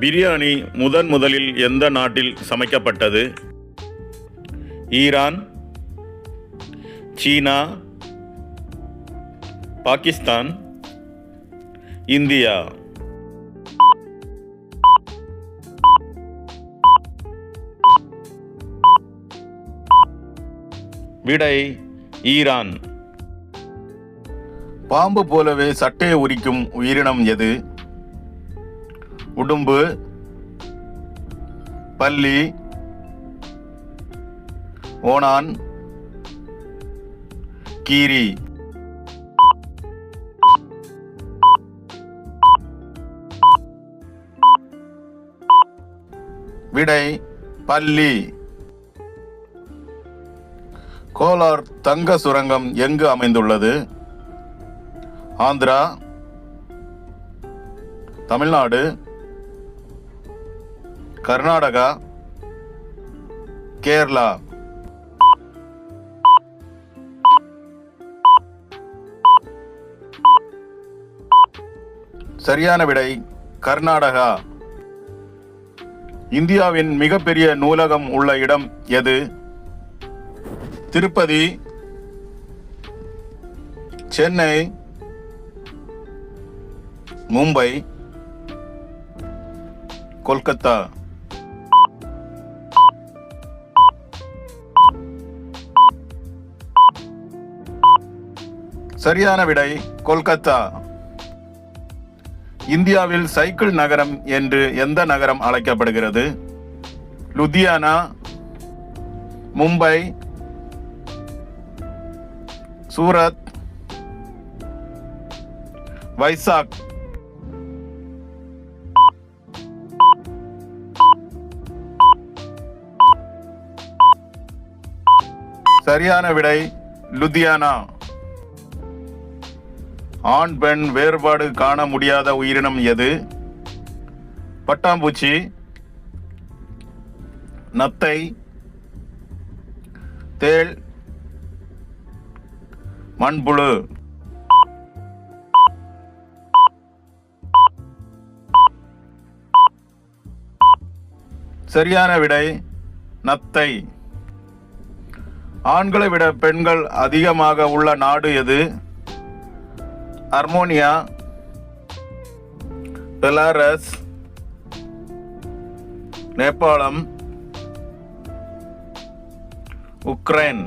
பிரியாணி முதன் முதலில் எந்த நாட்டில் சமைக்கப்பட்டது? ஈரான் சீனா பாகிஸ்தான் இந்தியா. விடை ஈரான். பாம்பு போலவே சட்டையை உரிக்கும் உயிரினம் எது? உடும்பு பள்ளி ஓணான் கீரி. விடை பள்ளி கோலார் தங்க சுரங்கம் எங்கு அமைந்துள்ளது? ஆந்திரா தமிழ்நாடு கர்நாடகா கேரளா. சரியான விடை கர்நாடகா. இந்தியாவின் மிகப்பெரிய நூலகம் உள்ள இடம் எது? திருப்பதி சென்னை மும்பை கொல்கத்தா. சரியான விடை கொல்கத்தா. இந்தியாவில் சைக்கிள் நகரம் என்று எந்த நகரம் அழைக்கப்படுகிறது? லுதியானா மும்பை சூரத் வைசாக். சரியான விடை லுதியானா. ஆண் பெண் வேறுபாடு காண முடியாத உயிரினம் எது? பட்டாம்பூச்சி நத்தை தேள் மண்புழு. சரியான விடை நத்தை. ஆண்களை விட பெண்கள் அதிகமாக உள்ள நாடு எது? அர்மோனியா பெலாரஸ் நேபாளம் உக்ரைன்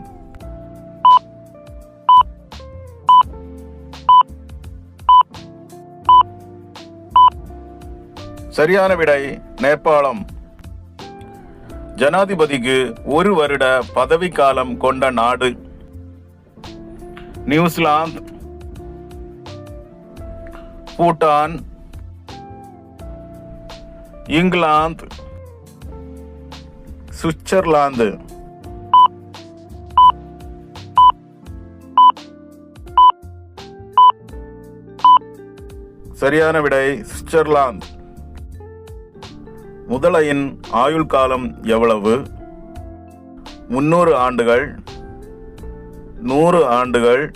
சரியான விடை நேபாளம். ஜனாதிபதிக்கு ஒரு வருட பதவிக்காலம் கொண்ட நாடு. New Zealand Bhutan. England. Switzerland. சரியான விடை சுவிட்சர்லாந்து. முதலையின் ஆயுள் காலம் எவ்வளவு? முன்னூறு ஆண்டுகள். நூறு ஆண்டுகள்.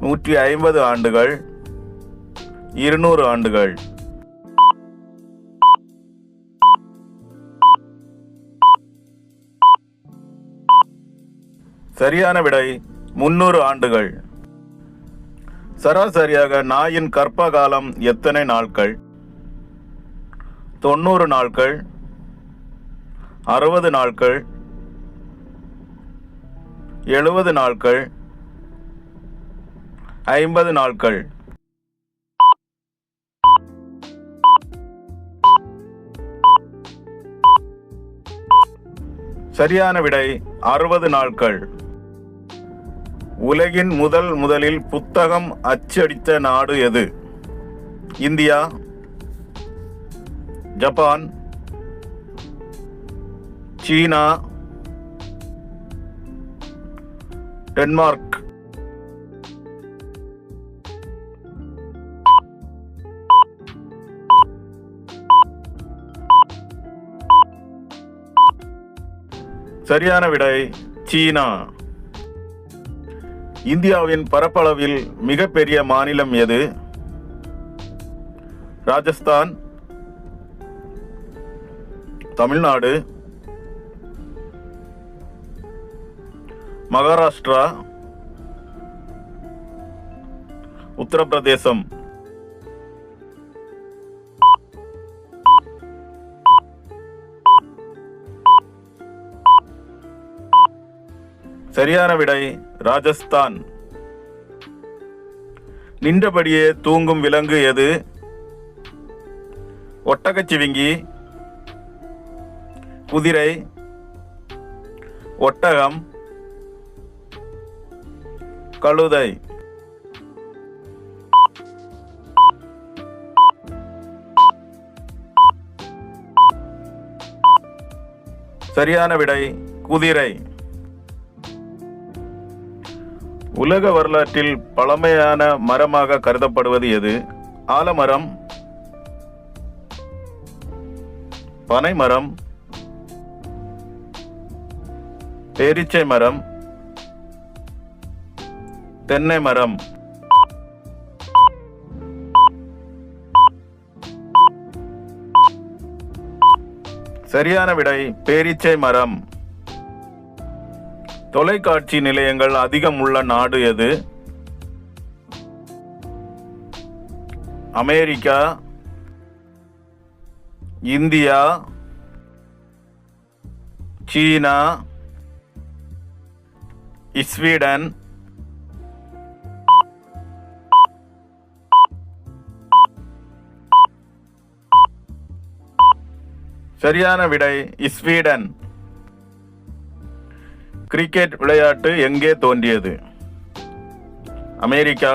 நூற்றி ஐம்பது ஆண்டுகள் இருநூறு ஆண்டுகள். சரியான விடை முன்னூறு ஆண்டுகள். சராசரியாக நாயின் கற்ப காலம் எத்தனை நாட்கள்? தொண்ணூறு நாட்கள் அறுபது நாட்கள் எழுபது நாட்கள் ஐம்பது நாட்கள். சரியான விடை அறுபது நாட்கள். உலகின் முதல் முதலில் புத்தகம் அச்சடித்த நாடு எது? இந்தியா ஜப்பான் சீனா டென்மார்க். சரியான விடை சீனா. இந்தியாவின் பரப்பளவில் மிகப்பெரிய மாநிலம் எது? ராஜஸ்தான். தமிழ்நாடு. மகாராஷ்டிரா. உத்தரப்பிரதேசம். சரியான விடை ராஜஸ்தான். நின்றபடியே தூங்கும் விலங்கு எது? ஒட்டகச்சிவிங்கி குதிரை ஒட்டகம் கழுதை. சரியான விடை குதிரை. உலக வரலாற்றில் பழமையான மரமாக கருதப்படுவது எது? ஆலமரம் பனைமரம் பேரிச்சை மரம் தென்னை மரம். சரியான விடை பேரீச்சை மரம். தொலைக்காட்சி நிலையங்கள் அதிகம் உள்ள நாடு எது? அமெரிக்கா இந்தியா சீனா ஸ்வீடன் சரியான விடை ஸ்வீடன். கிரிக்கெட் விளையாட்டு எங்கே தோன்றியது? அமெரிக்கா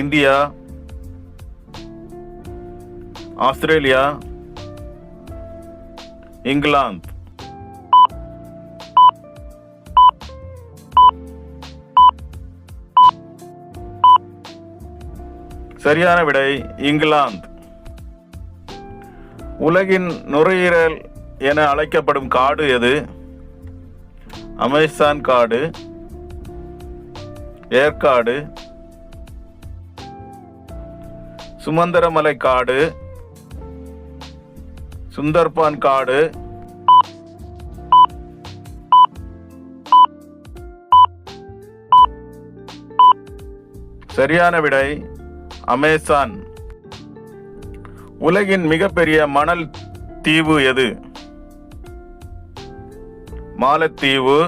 இந்தியா ஆஸ்திரேலியா இங்கிலாந்து. சரியான விடை இங்கிலாந்து. உலகின் நுரையீரல் என அழைக்கப்படும் காடு எது? அமேசான் காடு ஏற்காடு சுமந்தரமலை காடு சுந்தர்பான் காடு சரியான விடை அமேசான். உலகின் மிகப்பெரிய மணல் தீவு எது? மாலத்தீவு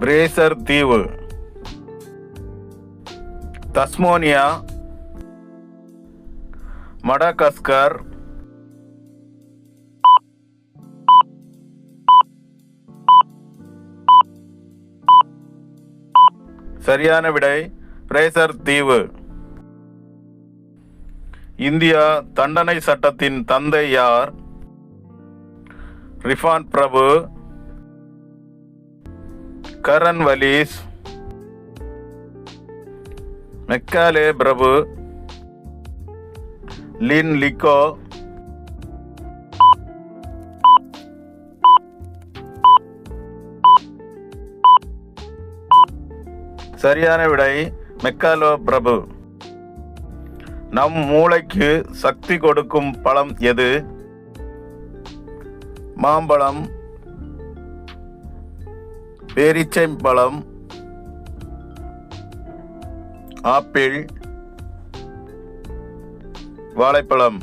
பிரேசர் தீவு தஸ்மோனியா மடகஸ்கர் சரியான விடை பிரேசர் தீவு. இந்தியா தண்டனை சட்டத்தின் தந்தை யார்? ரிஃபான் பிரபு. Cornwallis. மெக்காலே பிரபு. லின் லிக்கோ சரியான விடை மெக்காலோ பிரபு. நம் மூளைக்கு சக்தி கொடுக்கும் பழம் எது? மாம்பழம் பேரிச்சை பழம் ஆப்பிள் வாழைப்பழம்.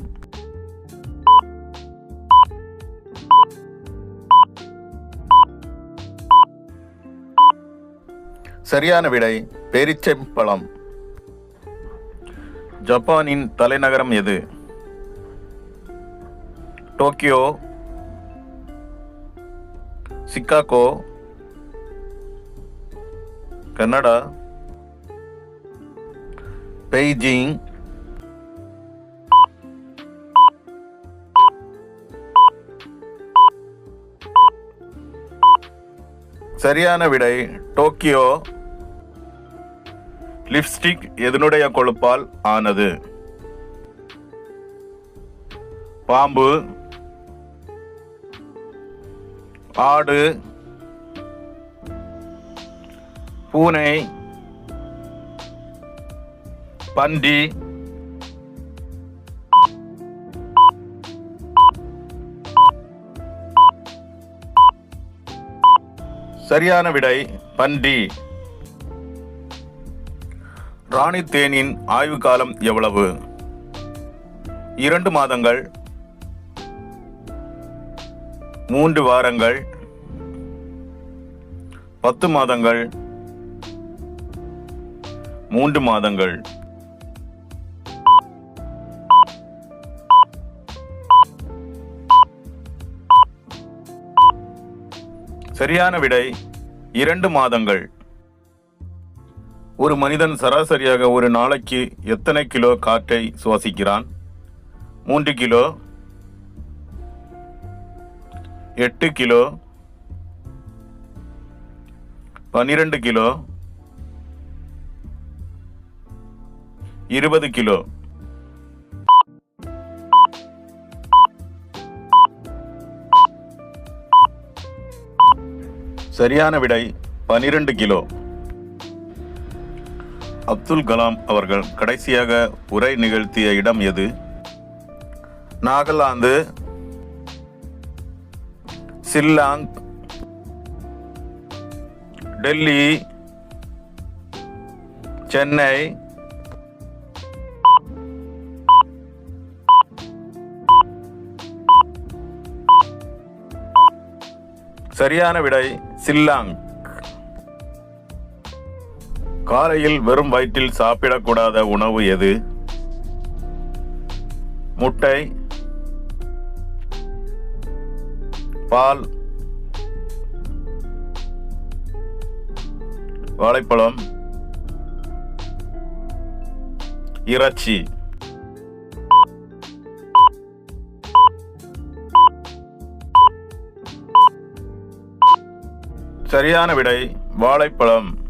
சரியான விடை பேரிச்சை பழம் ஜப்பானின் தலைநகரம் எது? டோக்கியோ சிக்காகோ கனடா பெய்ஜிங் சரியான விடை டோக்கியோ. லிப்ஸ்டிக் எதனுடைய கொழுப்பால் ஆனது? பாம்பு ஆடு பூனை பன்றி சரியான விடை பன்றி. ராணி தேனின் ஆய்வு காலம் எவ்வளவு? இரண்டு மாதங்கள் மூன்று வாரங்கள் பத்து மாதங்கள் மூன்று மாதங்கள். சரியான விடை இரண்டு மாதங்கள். ஒரு மனிதன் சராசரியாக ஒரு நாளைக்கு எத்தனை கிலோ காற்றை சுவாசிக்கிறான்? மூன்று கிலோ எட்டு கிலோ பன்னிரண்டு கிலோ இருபது கிலோ. சரியான விடை பனிரெண்டு கிலோ. அப்துல் கலாம் அவர்கள் கடைசியாக உரை நிகழ்த்திய இடம் எது? நாகாலாந்து சில்லாங் டெல்லி சென்னை சரியான விடை சில்லாங். காலையில் வெறும் வயிற்றில் சாப்பிடக்கூடாத உணவு எது? முட்டை பால் வாழைப்பழம் இறைச்சி. சரியான விடை வாழைப்பழம்.